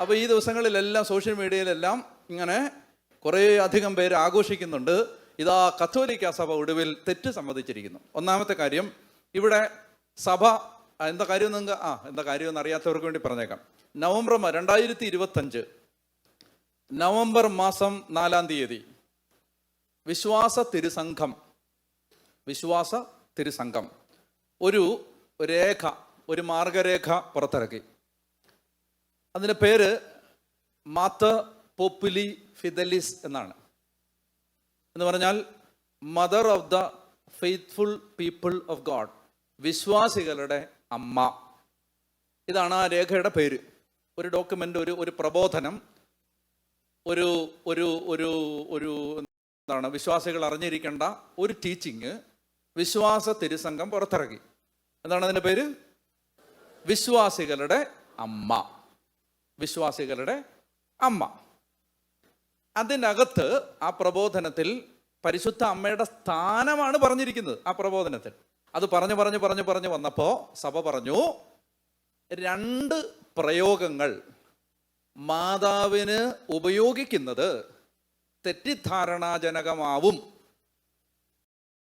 അപ്പോൾ ഈ ദിവസങ്ങളിലെല്ലാം സോഷ്യൽ മീഡിയയിലെല്ലാം ഇങ്ങനെ കുറേ അധികം പേര് ആഘോഷിക്കുന്നുണ്ട്. ഇതാ കത്തോലിക്ക സഭ ഒടുവിൽ തെറ്റ് സമ്മതിച്ചിരിക്കുന്നു. ഒന്നാമത്തെ കാര്യം ഇവിടെ സഭ എന്താ കാര്യം നിങ്ങൾക്ക് ആ എന്താ കാര്യം എന്ന് അറിയാത്തവർക്ക് വേണ്ടി പറഞ്ഞേക്കാം. നവംബർ രണ്ടായിരത്തി ഇരുപത്തഞ്ച് നവംബർ മാസം നാലാം തീയതി വിശ്വാസ തിരുസംഘം വിശ്വാസ തിരുസംഘം. ഒരു രേഖ ഒരു മാർഗരേഖ പുറത്തിറക്കി. അതിന്റെ പേര് മാത്ത പോപ്പുലി ഫിദലിസ് എന്നാണ്. എന്ന് പറഞ്ഞാൽ mother of the faithful people of God വിശ്വാസികളുടെ അമ്മ. ഇതാണ് ആ രേഖയുടെ പേര്. ഒരു ഡോക്യുമെന്റ് ഒരു ഒരു പ്രബോധനം ഒരു ഒരു ഒരു ഒരു എന്താണ് വിശ്വാസികൾ അറിഞ്ഞിരിക്കേണ്ട ഒരു ടീച്ചിങ് വിശ്വാസ തിരുസംഘം പുറത്തിറക്കി. എന്താണ് അതിന്റെ പേര്? വിശ്വാസികളുടെ അമ്മ. വിശ്വാസികളുടെ അമ്മ. അതിനകത്ത് ആ പ്രബോധനത്തിൽ പരിശുദ്ധ അമ്മയുടെ സ്ഥാനമാണ് പറഞ്ഞിരിക്കുന്നത് ആ പ്രബോധനത്തിൽ. അത് പറഞ്ഞു പറഞ്ഞു പറഞ്ഞു പറഞ്ഞു വന്നപ്പോൾ സഭ പറഞ്ഞു രണ്ട് പ്രയോഗങ്ങൾ മാതാവിന് ഉപയോഗിക്കുന്നത് തെറ്റിദ്ധാരണാജനകമാവും.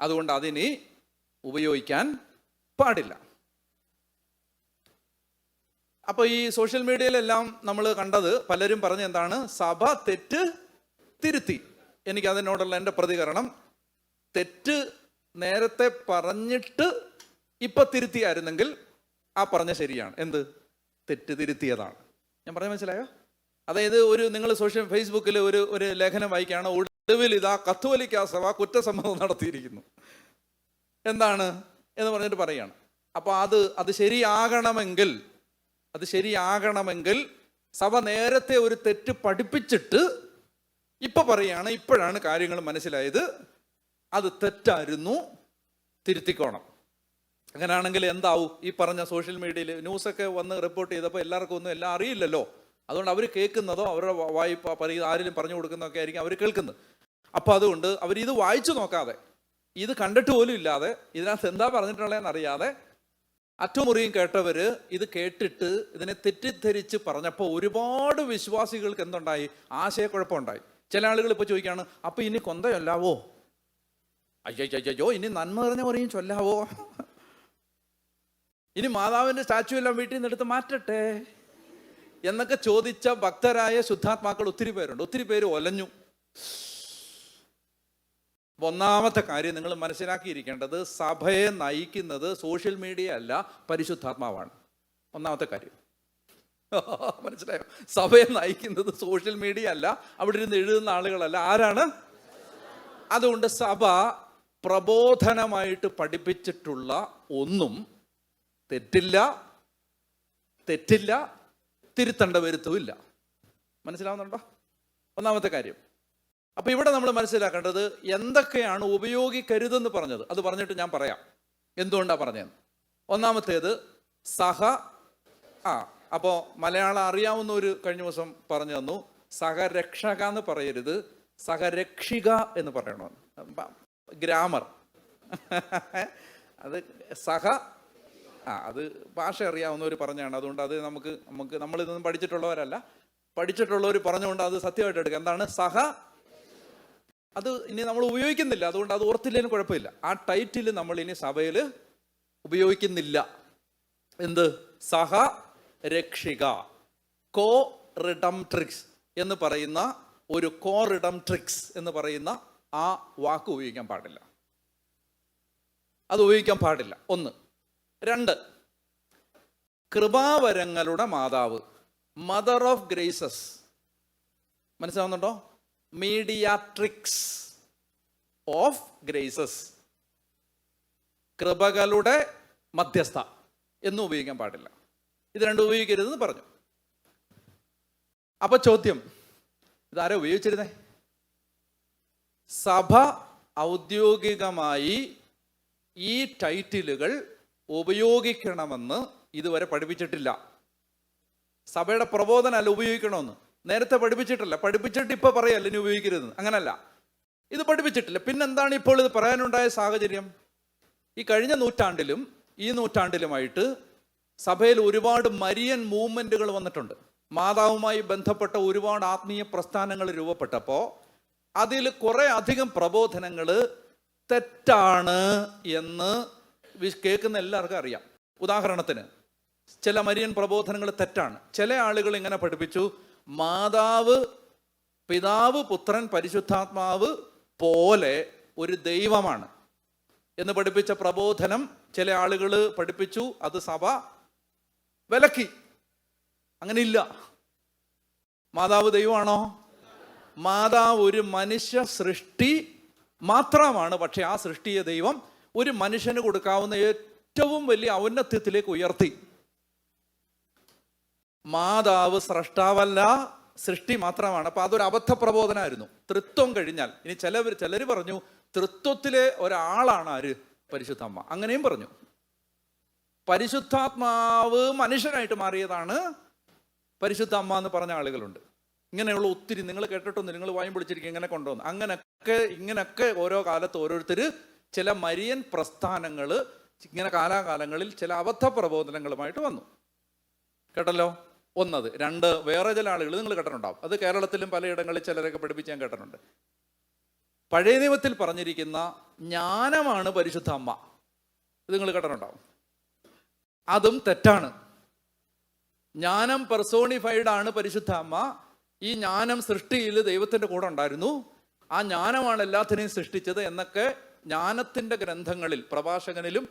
അതുകൊണ്ട് അതിനി ഉപയോഗിക്കാൻ പാടില്ല. അപ്പൊ ഈ സോഷ്യൽ മീഡിയയിലെല്ലാം നമ്മൾ കണ്ടത് പലരും പറഞ്ഞ എന്താണ്? സഭ തെറ്റ് തിരുത്തി. എനിക്ക് അതിനോടുള്ള എന്റെ പ്രതികരണം. തെറ്റ് നേരത്തെ പറഞ്ഞിട്ട് ഇപ്പൊ തിരുത്തിയായിരുന്നെങ്കിൽ ആ പറഞ്ഞ ശരിയാണ്. എന്ത്? തെറ്റ് തിരുത്തിയതാണ്. ഞാൻ പറഞ്ഞ മനസ്സിലായോ? അതായത് ഒരു നിങ്ങൾ സോഷ്യൽ ഫേസ്ബുക്കിൽ ഒരു ഒരു ലേഖനം വായിക്കുകയാണ്? ഒടുവിൽ ഇതാ കത്തോലിക്ക സഭ കുറ്റസമ്മതം നടത്തിയിരിക്കുന്നു. എന്താണ്? എന്ന് പറഞ്ഞിട്ട് പറയാണ്. അപ്പോൾ അത് അത് ശരിയാകണമെങ്കിൽ അത് ശരിയാകണമെങ്കിൽ സഭ നേരത്തെ ഒരു തെറ്റ് പഠിപ്പിച്ചിട്ട് ഇപ്പൊ പറയാണ് ഇപ്പോഴാണ് കാര്യങ്ങൾ മനസ്സിലായത്. അത് തെറ്റായിരുന്നു തിരുത്തിക്കോണം. അങ്ങനെയാണെങ്കിൽ എന്താവും? ഈ പറഞ്ഞ സോഷ്യൽ മീഡിയയിൽ ന്യൂസൊക്കെ വന്ന് റിപ്പോർട്ട് ചെയ്തപ്പോൾ എല്ലാവർക്കും ഒന്നും എല്ലാം അറിയില്ലല്ലോ. അതുകൊണ്ട് അവർ കേൾക്കുന്നതോ അവരുടെ വായ്പ പറയുക ആരെങ്കിലും പറഞ്ഞു കൊടുക്കുന്നതൊക്കെ ആയിരിക്കും അവർ കേൾക്കുന്നത്. അപ്പോൾ അതുകൊണ്ട് അവരിത് വായിച്ചു നോക്കാതെ ഇത് കണ്ടിട്ട് പോലും ഇല്ലാതെ ഇതിനകത്ത് എന്താ പറഞ്ഞിട്ടുള്ളതെന്ന് അറിയാതെ അറ്റമുറിയും കേട്ടവർ ഇത് കേട്ടിട്ട് ഇതിനെ തെറ്റിദ്ധരിച്ച് പറഞ്ഞപ്പോൾ ഒരുപാട് വിശ്വാസികൾക്ക് എന്തുണ്ടായി? ആശയക്കുഴപ്പമുണ്ടായി. ചില ആളുകൾ ഇപ്പോൾ ചോദിക്കുകയാണ് അപ്പോൾ ഇനി കൊന്തയല്ലാവോ? അയ്യോ അയ്യോ ഇനി നന്മ നിറഞ്ഞ പറയും ചൊല്ലാവോ? ഇനി മാതാവിന്റെ സ്റ്റാച്ചു എല്ലാം വീട്ടിൽ നിന്ന് എടുത്ത് മാറ്റട്ടെ? എന്നൊക്കെ ചോദിച്ച ഭക്തരായ ശുദ്ധാത്മാക്കൾ ഒത്തിരി പേരുണ്ട്. ഒത്തിരി പേര് ഒലഞ്ഞു. ഒന്നാമത്തെ കാര്യം നിങ്ങൾ മനസ്സിലാക്കിയിരിക്കേണ്ടത് സഭയെ നയിക്കുന്നത് സോഷ്യൽ മീഡിയ അല്ല പരിശുദ്ധാത്മാവാണ്. ഒന്നാമത്തെ കാര്യം. മനസ്സിലായോ? സഭയെ നയിക്കുന്നത് സോഷ്യൽ മീഡിയ അല്ല അവിടെ ഇരുന്ന് എഴുതുന്ന ആളുകളല്ല. ആരാണ്? അതുകൊണ്ട് സഭ പ്രബോധനമായിട്ട് പഠിപ്പിച്ചിട്ടുള്ള ഒന്നും തെറ്റില്ല തെറ്റില്ല തിരുത്തേണ്ട വരുത്തുമില്ല മനസ്സിലാവുന്നുണ്ടോ? ഒന്നാമത്തെ കാര്യം. അപ്പൊ ഇവിടെ നമ്മൾ മനസ്സിലാക്കേണ്ടത് എന്തൊക്കെയാണ് ഉപയോഗിക്കരുതെന്ന് പറഞ്ഞത്. അത് പറഞ്ഞിട്ട് ഞാൻ പറയാം. എന്തുകൊണ്ടാണ് പറഞ്ഞത്? ഒന്നാമത്തേത് സഹ ആ അപ്പോൾ മലയാളം അറിയാവുന്ന ഒരു കഴിഞ്ഞ ദിവസം പറഞ്ഞു തന്നു സഹരക്ഷക എന്ന് പറയരുത് സഹരക്ഷിക എന്ന് പറയണമെന്ന് ഗ്രാമർ. അത് സഹ ആ അത് ഭാഷ അറിയാവുന്നവർ പറഞ്ഞാണ്. അതുകൊണ്ട് അത് നമുക്ക് നമുക്ക് നമ്മളിതൊന്നും പഠിച്ചിട്ടുള്ളവരല്ല. പഠിച്ചിട്ടുള്ളവർ പറഞ്ഞുകൊണ്ട് അത് സത്യമായിട്ട് എടുക്കുക. എന്താണ്? സഹ അത് ഇനി നമ്മൾ ഉപയോഗിക്കുന്നില്ല. അതുകൊണ്ട് അത് ഓർത്തില്ലെങ്കിലും കുഴപ്പമില്ല. ആ ടൈറ്റിൽ നമ്മൾ ഇനി സഭയിൽ ഉപയോഗിക്കുന്നില്ല. എന്ത്? സഹ രക്ഷിക. കോ റിഡംട്രിക്സ് എന്ന് പറയുന്ന ഒരു കോ റിഡംട്രിക്സ് എന്ന് പറയുന്ന ആ വാക്ക് ഉപയോഗിക്കാൻ പാടില്ല. അത് ഉപയോഗിക്കാൻ പാടില്ല. ഒന്ന്. രണ്ട്. കൃപാവരങ്ങളുടെ മാതാവ് മദർ ഓഫ് ഗ്രേസസ് മനസ്സിലാവുന്നുണ്ടോ? മീഡിയാട്രിക്സ് ഓഫ് ഗ്രേസസ് കൃപകളുടെ മധ്യസ്ഥ എന്നും ഉപയോഗിക്കാൻ പാടില്ല. ഇത് രണ്ടും ഉപയോഗിക്കരുതെന്ന് പറഞ്ഞു. അപ്പൊ ചോദ്യം ഇതാരാ ഉപയോഗിച്ചിരുന്നേ? സഭ ഔദ്യോഗികമായി ഈ ടൈറ്റിലുകൾ ഉപയോഗിക്കണമെന്ന് ഇതുവരെ പഠിപ്പിച്ചിട്ടില്ല. സഭയുടെ പ്രബോധനമല്ല ഉപയോഗിക്കണമെന്ന്. നേരത്തെ പഠിപ്പിച്ചിട്ടില്ല. പഠിപ്പിച്ചിട്ട് ഇപ്പൊ പറയല്ല ഇനി ഉപയോഗിക്കരുതെന്ന്. അങ്ങനല്ല. ഇത് പഠിപ്പിച്ചിട്ടില്ല. പിന്നെന്താണ് ഇപ്പോൾ ഇത് പറയാനുണ്ടായ സാഹചര്യം? ഈ കഴിഞ്ഞ നൂറ്റാണ്ടിലും ഈ നൂറ്റാണ്ടിലുമായിട്ട് സഭയിൽ ഒരുപാട് മരിയൻ മൂവ്മെന്റുകൾ വന്നിട്ടുണ്ട്. മാതാവുമായി ബന്ധപ്പെട്ട ഒരുപാട് ആത്മീയ പ്രസ്ഥാനങ്ങൾ രൂപപ്പെട്ടപ്പോൾ അതിൽ കുറെ അധികം പ്രബോധനങ്ങൾ തെറ്റാണ് എന്ന് കേൾക്കുന്ന എല്ലാവർക്കും അറിയാം. ഉദാഹരണത്തിന് ചില മരിയൻ പ്രബോധനങ്ങൾ തെറ്റാണ്. ചില ആളുകൾ ഇങ്ങനെ പഠിപ്പിച്ചു മാതാവ് പിതാവ് പുത്രൻ പരിശുദ്ധാത്മാവ് പോലെ ഒരു ദൈവമാണ്. എന്ന് പഠിപ്പിച്ച പ്രബോധനം ചില ആളുകൾ പഠിപ്പിച്ചു അത് സഭ വിലക്കി. അങ്ങനെ ഇല്ല. മാതാവ് ദൈവമാണോ? മാതാവ് ഒരു മനുഷ്യ സൃഷ്ടി മാത്രമാണ് പക്ഷെ ആ സൃഷ്ടിയെ ദൈവം ഒരു മനുഷ്യന് കൊടുക്കാവുന്ന ഏറ്റവും വലിയ ഔന്നത്യത്തിലേക്ക് ഉയർത്തി. മാതാവ് സ്രഷ്ടാവല്ല സൃഷ്ടി മാത്രമാണ്. അപ്പൊ അതൊരു അബദ്ധ പ്രബോധനമായിരുന്നു തൃത്വം കഴിഞ്ഞാൽ. ഇനി ചിലവർ ചിലർ പറഞ്ഞു തൃത്വത്തിലെ ഒരാളാണ് ആര്? പരിശുദ്ധ അമ്മ അങ്ങനെയും പറഞ്ഞു. പരിശുദ്ധാത്മാവ് മനുഷ്യനായിട്ട് മാറിയതാണ് പരിശുദ്ധ അമ്മ എന്ന് പറഞ്ഞ ആളുകളുണ്ട്. ഇങ്ങനെയുള്ള ഒത്തിരി നിങ്ങൾ കേട്ടിട്ടൊന്നും നിങ്ങൾ വായും പിടിച്ചിരിക്കും ഇങ്ങനെ കൊണ്ടുവന്നു? അങ്ങനെയൊക്കെ ഇങ്ങനെയൊക്കെ ഓരോ കാലത്ത് ഓരോരുത്തർ ചില മരിയൻ പ്രസ്ഥാനങ്ങൾ ഇങ്ങനെ കാലാകാലങ്ങളിൽ ചില അബദ്ധ പ്രബോധനങ്ങളുമായിട്ട് വന്നു. കേട്ടല്ലോ? ഒന്നത്. രണ്ട് വേറെ ചില ആളുകൾ നിങ്ങൾ കേട്ടിട്ടുണ്ടാവും. അത് കേരളത്തിലും പലയിടങ്ങളിൽ ചിലരൊക്കെ പഠിപ്പിച്ച് ഞാൻ കേട്ടിട്ടുണ്ട്. പഴയ നിയമത്തിൽ പറഞ്ഞിരിക്കുന്ന ജ്ഞാനമാണ് പരിശുദ്ധ അമ്മ. ഇത് നിങ്ങൾ കേട്ടിട്ടുണ്ടാവും. അതും തെറ്റാണ്. ജ്ഞാനം പെർസോണിഫൈഡ് ആണ് പരിശുദ്ധ അമ്മ. ഈ ജ്ഞാനം സൃഷ്ടിയിൽ ദൈവത്തിന്റെ കൂടെ ഉണ്ടായിരുന്നു. ആ ജ്ഞാനമാണ് എല്ലാത്തിനെയും സൃഷ്ടിച്ചത് എന്നൊക്കെ ജ്ഞാനത്തിന്റെ ഗ്രന്ഥങ്ങളിൽ പ്രഭാഷകനിലും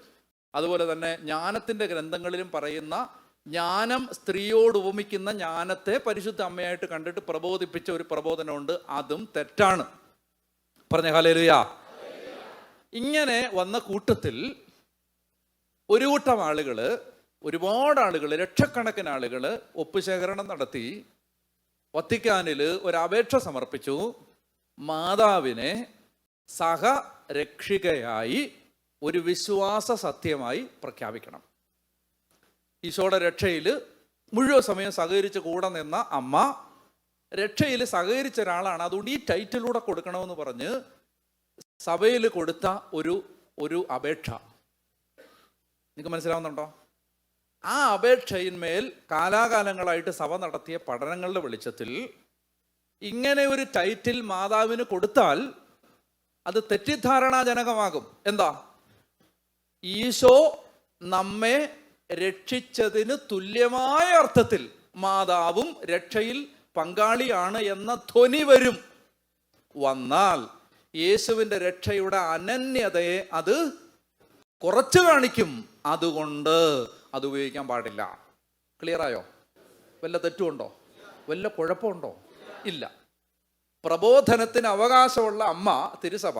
അതുപോലെ തന്നെ ജ്ഞാനത്തിന്റെ ഗ്രന്ഥങ്ങളിലും പറയുന്ന ജ്ഞാനം സ്ത്രീയോട് ഉപമിക്കുന്ന ജ്ഞാനത്തെ പരിശുദ്ധ അമ്മയായിട്ട് കണ്ടിട്ട് പ്രബോധിപ്പിച്ച ഒരു പ്രബോധനമുണ്ട്. അതും തെറ്റാണ്. പറഞ്ഞ ഹാലേലുയാ ഇങ്ങനെ വന്ന കൂട്ടത്തിൽ ഒരു കൂട്ടം ആളുകൾ ഒരുപാട് ആളുകൾ ലക്ഷക്കണക്കിന് ആളുകൾ ഒപ്പുശേഖരണം നടത്തി വത്തിക്കാനിൽ ഒരു അപേക്ഷ സമർപ്പിച്ചു. മാതാവിനെ സഹരക്ഷികയായി ഒരു വിശ്വാസ സത്യമായി പ്രഖ്യാപിക്കണം. ഈശോയുടെ രക്ഷയിൽ മുഴുവൻ സമയം സഹകരിച്ച് കൂടെ നിന്ന അമ്മ രക്ഷയിൽ സഹകരിച്ച ഒരാളാണ്. അതുകൊണ്ട് ഈ ടൈറ്റിലൂടെ കൊടുക്കണമെന്ന് പറഞ്ഞ് സഭയിൽ കൊടുത്ത ഒരു ഒരു അപേക്ഷ. നിങ്ങൾക്ക് മനസ്സിലാവുന്നുണ്ടോ? ആ അപേക്ഷയിന്മേൽ കാലാകാലങ്ങളായിട്ട് സഭ നടത്തിയ പഠനങ്ങളുടെ വെളിച്ചത്തിൽ ഇങ്ങനെ ഒരു ടൈറ്റിൽ മാതാവിന് കൊടുത്താൽ അത് തെറ്റിദ്ധാരണാജനകമാകും. എന്താ? ഈശോ നമ്മെ രക്ഷിച്ചതിന് തുല്യമായ അർത്ഥത്തിൽ മാതാവും രക്ഷയിൽ പങ്കാളിയാണ് എന്ന ധ്വനി വരും. വന്നാൽ യേശുവിന്റെ രക്ഷയുടെ അനന്യതയെ അത് കുറച്ചു കാണിക്കും. അതുകൊണ്ട് അത് ഉപയോഗിക്കാൻ പാടില്ല. ക്ലിയറായോ വല്ല തെറ്റുമുണ്ടോ? വല്ല കുഴപ്പമുണ്ടോ? ഇല്ല. പ്രബോധനത്തിന് അവകാശമുള്ള അമ്മ തിരുസഭ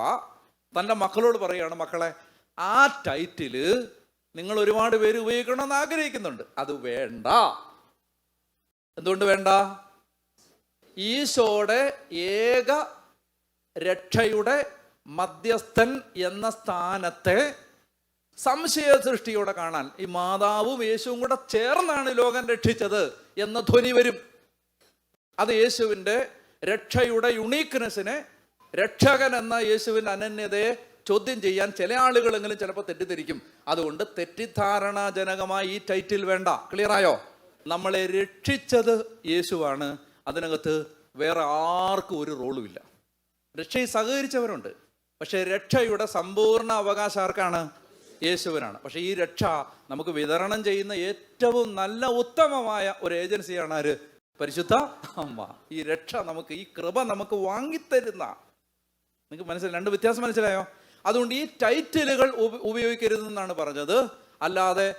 തന്റെ മക്കളോട് പറയുകയാണ് മക്കളെ ആ ടൈറ്റിൽ നിങ്ങൾ ഒരുപാട് പേര് ഉപയോഗിക്കണമെന്ന് ആഗ്രഹിക്കുന്നുണ്ട്. അത് വേണ്ട. എന്തുകൊണ്ട് വേണ്ട? ഈശോയുടെ ഏക രക്ഷയുടെ മധ്യസ്ഥൻ എന്ന സ്ഥാനത്തെ സംശയ സൃഷ്ടിയോടെ കാണാൻ ഈ മാതാവും യേശുവും കൂടെ ചേർന്നാണ് ലോകം രക്ഷിച്ചത് എന്ന ധ്വനി വരും. അത് യേശുവിന്റെ രക്ഷയുടെ യുണീക്ക്നെസ്സിനെ രക്ഷകൻ എന്ന യേശുവിന്റെ അനന്യതയെ ചോദ്യം ചെയ്യാൻ ചില ആളുകളെങ്കിലും ചിലപ്പോൾ തെറ്റിദ്ധരിക്കും. അതുകൊണ്ട് തെറ്റിദ്ധാരണാജനകമായി ഈ ടൈറ്റിൽ വേണ്ട. ക്ലിയറായോ നമ്മളെ രക്ഷിച്ചത് യേശുവാണ്. അതിനകത്ത് വേറെ ആർക്കും ഒരു റോളുമില്ല രക്ഷയിൽ സഹകരിച്ചവരുണ്ട്. പക്ഷേ രക്ഷയുടെ സമ്പൂർണ അവകാശം ആർക്കാണ്? യേശുവിനാണ്. പക്ഷേ ഈ രക്ഷ നമുക്ക് വിതരണം ചെയ്യുന്ന ഏറ്റവും നല്ല ഉത്തമമായ ഒരു ഏജൻസിയാണ് ആര്? പരിശുദ്ധ അമ്മ. ഈ രക്ഷ നമുക്ക് ഈ കൃപ നമുക്ക് വാങ്ങിത്തരുന്ന. നിങ്ങൾക്ക് മനസ്സിലായി? രണ്ട് വ്യത്യാസം മനസ്സിലായോ? അതുകൊണ്ട് ഈ ടൈറ്റിലുകൾ ഉപ- ഉപയോഗിക്കരുതെന്നാണ് പറഞ്ഞത്. അല്ലാതെ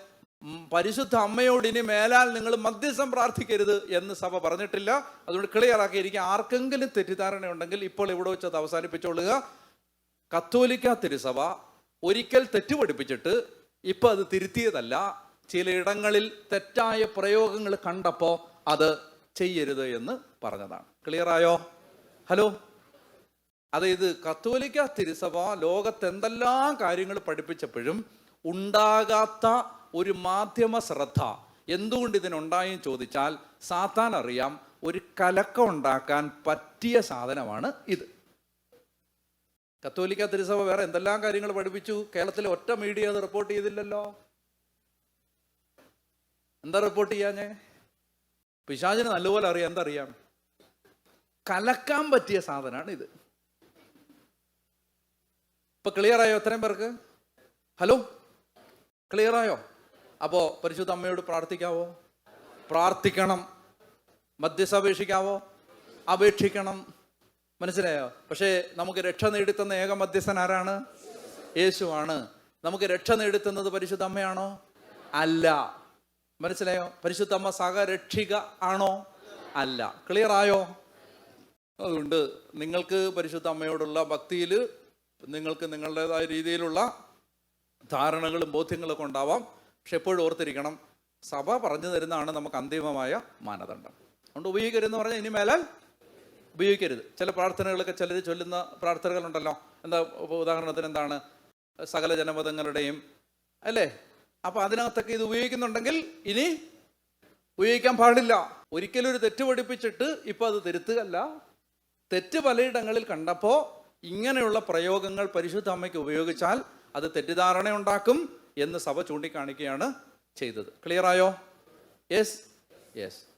പരിശുദ്ധ അമ്മയോട് ഇനി മേലാൽ നിങ്ങൾ മധ്യസ്ഥം പ്രാർത്ഥിക്കരുത് എന്ന് സഭ പറഞ്ഞിട്ടില്ല. അതുകൊണ്ട് ക്ലിയർ ആക്കിയിരിക്കും ആർക്കെങ്കിലും തെറ്റിദ്ധാരണ ഉണ്ടെങ്കിൽ ഇപ്പോൾ ഇവിടെ വെച്ചത് അവസാനിപ്പിച്ചോളുക. കത്തോലിക്ക തിരുസഭ ഒരിക്കൽ തെറ്റുപഠിപ്പിച്ചിട്ട് ഇപ്പൊ അത് തിരുത്തിയതല്ല. ചിലയിടങ്ങളിൽ തെറ്റായ പ്രയോഗങ്ങൾ കണ്ടപ്പോൾ അത് ചെയ്യരുത് എന്ന് പറഞ്ഞതാണ്. ക്ലിയർ ആയോ ഹലോ? അതായത് കത്തോലിക്ക തിരുസഭ ലോകത്ത് എന്തെല്ലാം കാര്യങ്ങൾ പഠിപ്പിച്ചപ്പോഴും ഉണ്ടാകാത്ത ഒരു മാധ്യമ ശ്രദ്ധ എന്തുകൊണ്ട് ഇതിനുണ്ടായെന്ന് ചോദിച്ചാൽ സാത്താൻ അറിയാം ഒരു കലക്കം ഉണ്ടാക്കാൻ പറ്റിയ സാധനമാണ് ഇത്. കത്തോലിക്ക തിരുസഭ വേറെ എന്തെല്ലാം കാര്യങ്ങൾ പഠിപ്പിച്ചു? കേരളത്തിലെ ഒറ്റ മീഡിയ അത് റിപ്പോർട്ട് ചെയ്തില്ലല്ലോ. എന്താ റിപ്പോർട്ട് ചെയ്യാഞ്ഞേ? പിശാചിന് നല്ലപോലെ അറിയാം എന്താ അറിയാം കലക്കാൻ പറ്റിയ സാധനമാണ് ഇത്. ഇപ്പൊ ക്ലിയർ ആയോ എത്രയും പേർക്ക്? ഹലോ ക്ലിയർ ആയോ? അപ്പോ പരിശുദ്ധ അമ്മയോട് പ്രാർത്ഥിക്കാവോ? പ്രാർത്ഥിക്കണം. മധ്യസ്ഥ അപേക്ഷിക്കാവോ അപേക്ഷിക്കണം. മനസ്സിലായോ? പക്ഷേ നമുക്ക് രക്ഷ നേടിത്തന്ന ഏക മധ്യസ്ഥൻ ആരാണ്? യേശുവാണ്. നമുക്ക് രക്ഷ നേടിത്തുന്നത് പരിശുദ്ധ അമ്മയാണോ? അല്ല. മനസ്സിലായോ? പരിശുദ്ധ അമ്മ സഹരക്ഷിക ആണോ? അല്ല. ക്ലിയർ ആയോ? അതുകൊണ്ട് നിങ്ങൾക്ക് പരിശുദ്ധ അമ്മയോടുള്ള ഭക്തിയിൽ നിങ്ങൾക്ക് നിങ്ങളുടേതായ രീതിയിലുള്ള ധാരണകളും ബോധ്യങ്ങളൊക്കെ ഉണ്ടാവാം. പക്ഷെ എപ്പോഴും ഓർത്തിരിക്കണം സഭ പറഞ്ഞു തരുന്നതാണ് നമുക്ക് അന്തിമമായ മാനദണ്ഡം. അതുകൊണ്ട് ഉപയോഗിക്കരുതെന്ന് പറഞ്ഞാൽ ഇനി മേലാൽ ഉപയോഗിക്കരുത്. ചില പ്രാർത്ഥനകളൊക്കെ ചിലർ ചൊല്ലുന്ന പ്രാർത്ഥനകളുണ്ടല്ലോ. എന്താ ഉദാഹരണത്തിന് എന്താണ്? സകല ജനപദങ്ങളുടെയും അല്ലേ? അപ്പൊ അതിനകത്തൊക്കെ ഇത് ഉപയോഗിക്കുന്നുണ്ടെങ്കിൽ ഇനി ഉപയോഗിക്കാൻ പാടില്ല. ഒരിക്കലും ഒരു തെറ്റ് പഠിപ്പിച്ചിട്ട് ഇപ്പൊ അത് തിരുത്തുകയല്ല. തെറ്റ് പലയിടങ്ങളിൽ കണ്ടപ്പോ ഇങ്ങനെയുള്ള പ്രയോഗങ്ങൾ പരിശുദ്ധ അമ്മയ്ക്ക് ഉപയോഗിച്ചാൽ അത് തെറ്റിദ്ധാരണ ഉണ്ടാക്കും എന്ന് സഭ ചൂണ്ടിക്കാണിക്കുകയാണ് ചെയ്തത്. ക്ലിയർ ആയോ? Yes yes